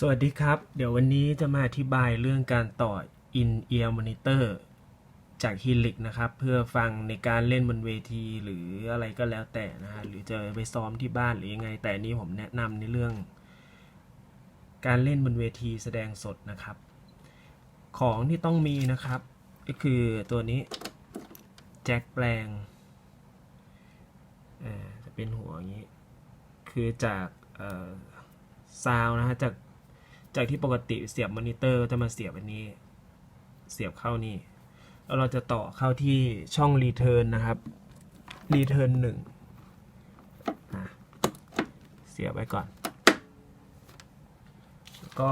สวัสดีครับ เดี๋ยววันนี้จะมาอธิบายเรื่องการต่อ in-ear monitor จาก Helix นะครับ เพื่อฟังในการเล่นบนเวทีหรืออะไรก็แล้วแต่นะฮะหรือจะไปซ้อมที่บ้านหรือยังไง แต่นี้ผมแนะนำในเรื่อง การเล่นบนเวทีแสดงสดนะครับ ของที่ต้องมีนะครับ ก็คือตัวนี้ แจ็คแปลงจะเป็นหัวอย่างนี้ คือจากซาวนะฮะจาก จากที่ปกติเสียบมอนิเตอร์ก็จะมาเสียบอันนี้ เสียบเข้านี่แล้วเราจะต่อเข้าที่ช่องรีเทิร์นนะครับรีเทิร์นหนึ่งเสียบไว้ก่อน ก็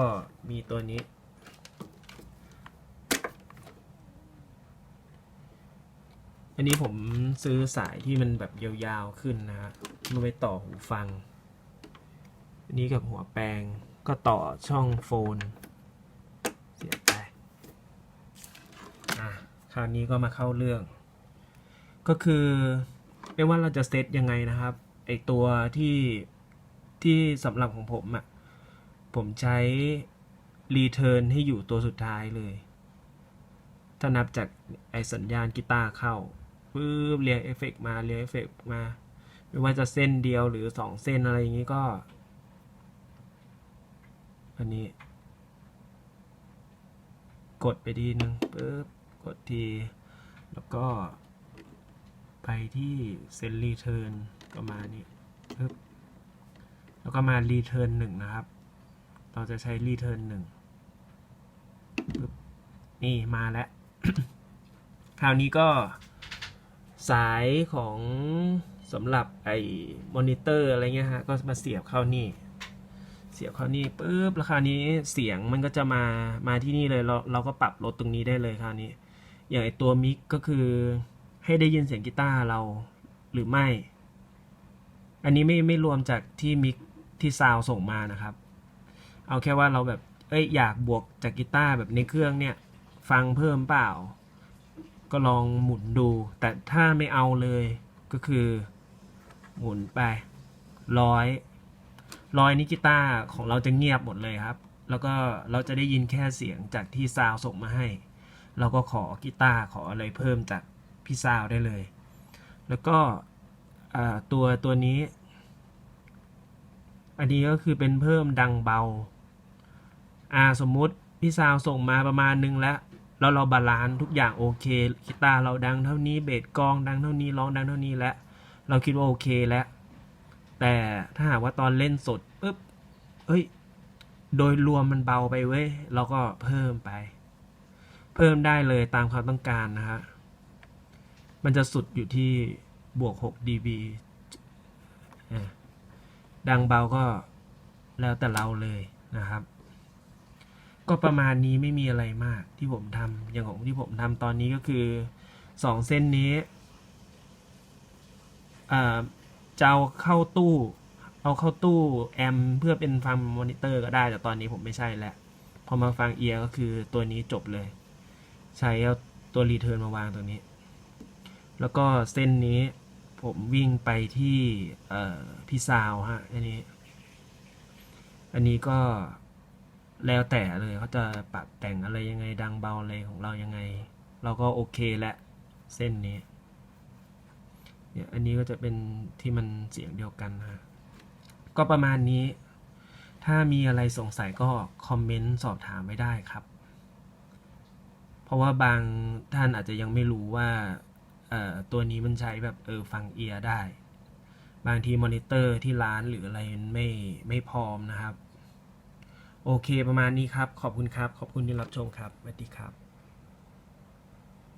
มีตัวนี้ อันนี้ผมซื้อสายที่มันแบบยาวๆขึ้นนะฮะมาไปต่อหูฟัง อันนี้กับหัวแปลง ก็ต่อช่องโฟน เสียบไปอะคราวนี้ก็มาเข้าเรื่อง ก็คือไม่ว่าเราจะเซตยังไงนะครับไอตัวที่ที่สำหรับของผมอะ่ะ ผมใช้รีเทิร์นให้อยู่ตัวสุดท้ายเลย ถ้านับจากไอสัญญาณกีตาร์เข้าปึ๊บเรียงเอฟเฟกมาเรียงเอฟเฟกมา ไม่ว่าจะเส้นเดียวหรือสองเส้นอะไรอย่างนี้ก็ อันนี้ กดไปทีหนึ่งปึ๊บกดที แล้วก็ ไปที่เซนรีเทิร์นก็มานี่ปึ๊บแล้วก็มารีเทิร์นหนึ่งนะครับ เราจะใช้รีเทิร์นหนึ่งปึ๊บนี่มาแล้ว คราวนี้ก็สายของสำหรับไอ้มอนิเตอร์อะไรเงี้ยฮะ ก็มาเสียบเข้านี่ เสียบเข้านี่ปุ๊บแล้วคราวนี้เสียงมันก็จะมามาที่นี่เลยเราเราก็ปรับลดตรงนี้ได้เลยคราวนี้ อย่างไอตัวมิกก็คือให้ได้ยินเสียงกีตาร์เราหรือไม่ อันนี้ไม่ไม่รวมจากที่มิกที่ซาวส่งมานะครับ เอาแค่ว่าเราแบบเอ้ยอยากบวกจากกีตาร์แบบในเครื่องเนี่ย ฟังเพิ่มเปล่า ก็ลองหมุนดู แต่ถ้าไม่เอาเลยก็คือ หมุนไปร้อย รอยนี้กีตาร์ของเราจะเงียบหมดเลยครับ แล้วก็เราจะได้ยินแค่เสียงจากที่ซาวส่งมาให้ เราก็ขอกีตาร์ขออะไรเพิ่มจากพี่ซาวได้เลย แล้วก็ตัวตัวนี้ อันนี้ก็คือเป็นเพิ่มดังเบาอ่าสมมุติพี่ซาวส่งมาประมาณนึงแล้วแล้วเราบาลานซ์ทุกอย่างโอเคกีตาร์เราดังเท่านี้เบสกองดังเท่านี้ร้องดังเท่านี้แล้วเราคิดว่าโอเคแล้ว แต่ถ้าหากว่าตอนเล่นสดปุ๊บเอ้ย โดยรวมมันเบาไปเว้ยเราก็เพิ่มไป เพิ่มได้เลยตามความต้องการนะฮะมันจะสุดอยู่ที่บวก 6 dB ดังเบาก็แล้วแต่เราเลยนะครับ ก็ประมาณนี้ไม่มีอะไรมากที่ผมทำอย่างของที่ผมทำตอนนี้ก็คือสองเส้นนี้อ่า จะเอาเข้าตู้ เอาเข้าตู้แอมเพื่อเป็นฟังมอนิเตอร์ก็ได้ แต่ตอนนี้ผมไม่ใช่แล้วพอมาฟังเอียก็คือตัวนี้จบเลย ใช้เอาตัวรีเทิร์นมาวางตรงนี้ แล้วก็เส้นนี้ผมวิ่งไปที่พี่ซาวฮะอันนี้ อันนี้ก็แล้วแต่เลยเขาจะปรับแต่งอะไรยังไงดังเบาอะไรของเรายังไง เราก็โอเคแล้วเส้นนี้ เนี่ยอันนี้ก็จะเป็นที่มันเสียงเดียวกันนะก็ประมาณนี้ ถ้ามีอะไรสงสัยก็คอมเมนต์สอบถามไม่ได้ครับ เพราะว่าบางท่านอาจจะยังไม่รู้ว่าตัวนี้มันใช้แบบเออฟังเอียร์ได้ บางทีมอนิเตอร์ที่ร้านหรืออะไรมันไม่ไม่พร้อมนะครับ โอเคประมาณนี้ครับ ขอบคุณครับ ขอบคุณที่รับชมครับสวัสดีครับ